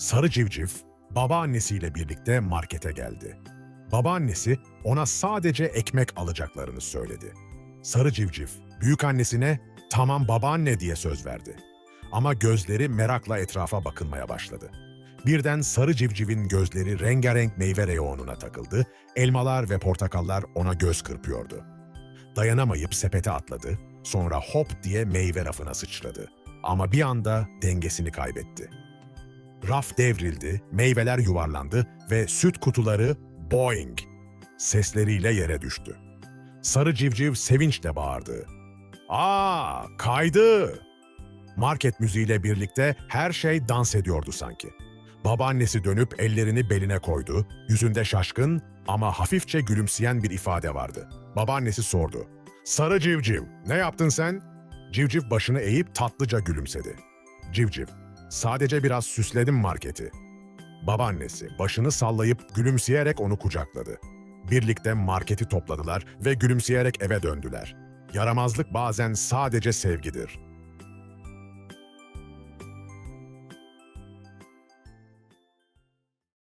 Sarı civciv babaannesiyle birlikte markete geldi. Babaannesi ona sadece ekmek alacaklarını söyledi. Sarı civciv büyükannesine "Tamam babaanne" diye söz verdi. Ama gözleri merakla etrafa bakınmaya başladı. Birden sarı civcivin gözleri rengarenk meyve reyonuna takıldı, elmalar ve portakallar ona göz kırpıyordu. Dayanamayıp sepete atladı, sonra hop diye meyve rafına sıçradı. Ama bir anda dengesini kaybetti. Raf devrildi, meyveler yuvarlandı ve süt kutuları boing sesleriyle yere düştü. Sarı civciv sevinçle bağırdı. Aa, kaydı! Market müziğiyle birlikte her şey dans ediyordu sanki. Babaannesi dönüp ellerini beline koydu. Yüzünde şaşkın ama hafifçe gülümseyen bir ifade vardı. Babaannesi sordu. Sarı civciv, ne yaptın sen? Civciv başını eğip tatlıca gülümsedi. Civciv, sadece biraz süsledim marketi. Babaannesi başını sallayıp gülümseyerek onu kucakladı. Birlikte marketi topladılar ve gülümseyerek eve döndüler. Yaramazlık bazen sadece sevgidir.